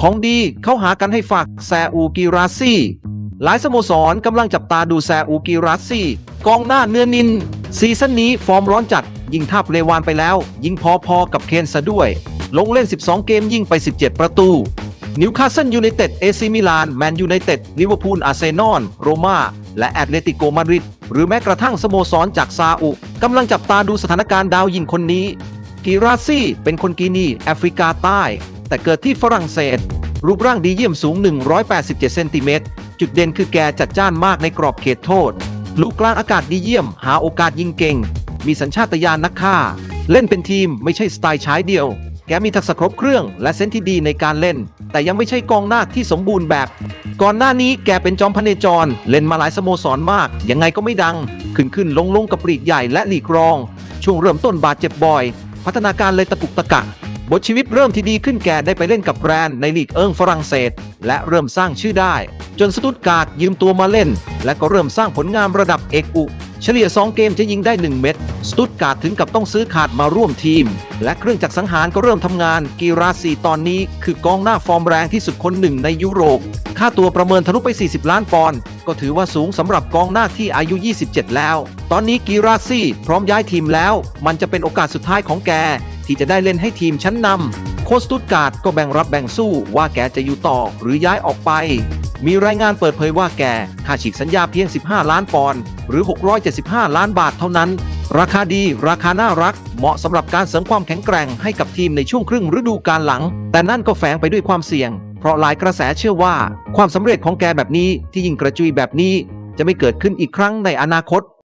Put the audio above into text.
ของดีเข้าหากันให้ฝากแซอูกิราซี่ หลายสโมสรกำลังจับตาดูแซอูกิราซี่กองหน้าเนื้อนิน ซีซั่นนี้ฟอร์มร้อนจัด ยิงทับเลวานไปแล้ว ยิงพอๆกับเคนซะด้วย ลงเล่น 12 เกมยิงไป 17 ประตูนิวคาสเซิลยูไนเต็ดเอซิมิลานแมนยูไนเต็ดลิเวอร์พูลอาร์เซนอลโรม่าและแอตเลติโกมาดริดหรือแม้กระทั่งสโมสรจากซาอุกำลังจับตาดูสถานการณ์ดาวยิงคนนี้ กีราซี่เป็นคนกีนีแอฟริกาใต้ แต่เกิดที่ฝรั่งเศส รูปร่างดีเยี่ยมสูง 187 เซนติเมตร จุดเด่นคือแกจัดจ้านมากในกรอบเขตโทษ ลูกกลางอากาศดีเยี่ยม หาโอกาสยิงเก่ง มีสัญชาตญาณนักฆ่า เล่นเป็นทีมไม่ใช่สไตล์ใช้เดียว แกมีทักษะครบเครื่องและเซนส์ที่ดีในการเล่น แต่ยังไม่ใช่กองหน้าที่สมบูรณ์แบบ ก่อนหน้านี้แกเป็นจอมพเนจร เล่นมาหลายสโมสรมาก ยังไงก็ไม่ดัง ขึ้นขึ้นลงลงกับปลีกใหญ่และหลีกรอง ช่วงเริ่มต้นบาดเจ็บบ่อย พัฒนาการเลยตะกุกตะกัก บทชีวิตเริ่มที่ดีขึ้นแกได้ไปเล่นกับแบรนด์ในลีกเอิงฝรั่งเศส และเริ่มสร้างชื่อได้ จนสตุตการ์ดยืมตัวมาเล่น และก็เริ่มสร้างผลงานระดับเอกอุ เฉลี่ย 2 เกมจะยิงได้ 1 เม็ดสตุตการ์ดถึงกับต้องซื้อขาดมาร่วมทีม และเครื่องจักรสังหารก็เริ่มทำงานกีราซีตอนนี้คือกองหน้าฟอร์มแรงที่สุดคนหนึ่งในยุโรปค่าตัวประเมินทะลุไป 40 ล้านปอนด์ก็ถือว่าสูงสำหรับกองหน้าที่อายุ 27 แล้ว ตอนนี้กีราซีพร้อมย้ายทีมแล้ว มันจะเป็นโอกาสสุดท้ายของแก ที่จะได้เล่นให้ทีมชั้นนำโค้ชสตุตการ์ดก็แบ่งรับแบ่งสู้ว่าแกจะอยู่ต่อหรือย้ายออกไป มีรายงานเปิดเผยว่าแกค่าฉีกสัญญาเพียง 15 ล้านปอนด์หรือ 675 ล้านบาทเท่านั้น ราคาดีราคาน่ารัก เหมาะสำหรับการเสริมความแข็งแกร่งให้กับทีมในช่วงครึ่งฤดูกาลหลัง แต่นั่นก็แฝงไปด้วยความเสี่ยง เพราะหลายกระแสเชื่อว่า ความสำเร็จของแกแบบนี้ที่ยิงกระจุยแบบนี้จะไม่เกิดขึ้นอีกครั้งในอนาคต